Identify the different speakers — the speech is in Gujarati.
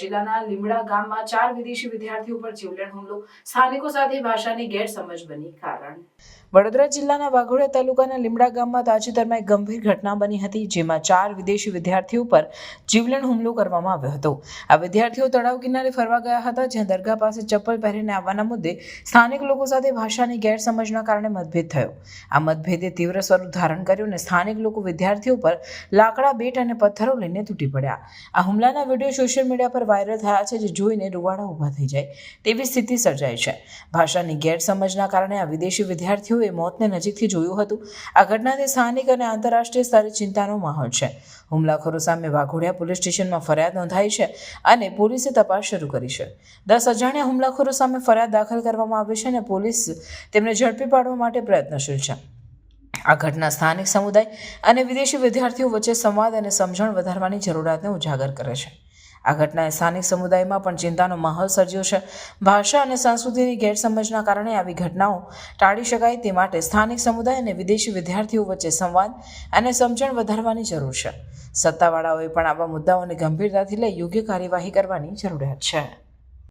Speaker 1: જિલ્લાના લીમડા ગામમાં ચાર વિદેશી વિદ્યાર્થીઓ પર જીવલેણ હુમલો. સ્થાનિકો સાથે ભાષાની ગેરસમજ બની કારણ. વડોદરા જિલ્લાના વાઘોડિયા તાલુકાના લીમડા ગામમાં તાજેતરમાં એક ગંભીર ઘટના બની હતી, જેમાં ચાર વિદેશી વિદ્યાર્થીઓ પર જીવલેણ હુમલો કરવામાં આવ્યો હતો. આ વિદ્યાર્થીઓ તળાવ કિનારે ફરવા ગયા હતા, જ્યાં દરગાહ પાસે ચપ્પલ પહેરીને આવવાના મુદ્દે સ્થાનિક લોકો સાથે ભાષાની ગેરસમજના કારણે મતભેદ થયો. આ મતભેદે તીવ્ર સ્વરૂપ ધારણ કર્યું અને સ્થાનિક લોકો વિદ્યાર્થીઓ પર લાકડા, બેટ અને પથ્થરો લઈને તૂટી પડ્યા. આ હુમલાના વીડિયો સોશિયલ મીડિયા પર વાયરલ થયા છે જે જોઈને રૂવાડા ઊભા થઈ જાય તેવી સ્થિતિ સર્જાઈ છે. ભાષાની ગેરસમજના કારણે આ વિદેશી વિદ્યાર્થીઓએ મોતને નજીકથી જોયું હતું. આ ઘટનાથી સ્થાનિક અને આંતરરાષ્ટ્રીય સ્તરે ચિંતાનો માહોલ છે. હુમલાખોરો સામે વાઘોડિયા પોલીસ સ્ટેશનમાં ફરિયાદ નોંધાઈ છે અને પોલીસે તપાસ શરૂ કરી છે. દસ અજાણ્યા હુમલાખોરો સામે ફરિયાદ દાખલ કરવામાં આવી છે અને પોલીસ તેમને ઝડપી પાડવા માટે પ્રયત્નશીલ છે. આ ઘટના સ્થાનિક સમુદાય અને વિદેશી વિદ્યાર્થીઓ વચ્ચે સંવાદ અને સમજણ વધારવાની જરૂરિયાતને ઉજાગર કરે છે. આ ઘટનાએ સ્થાનિક સમુદાયમાં પણ ચિંતાનો માહોલ સર્જ્યો છે. ભાષા અને સંસ્કૃતિની ગેરસમજના કારણે આવી ઘટનાઓ ટાળી શકાય તે માટે સ્થાનિક સમુદાય અને વિદેશી વિદ્યાર્થીઓ વચ્ચે સંવાદ અને સમજણ વધારવાની જરૂર છે. સત્તાવાળાઓએ પણ આવા મુદ્દાઓને ગંભીરતાથી લઈ યોગ્ય કાર્યવાહી કરવાની જરૂરિયાત છે.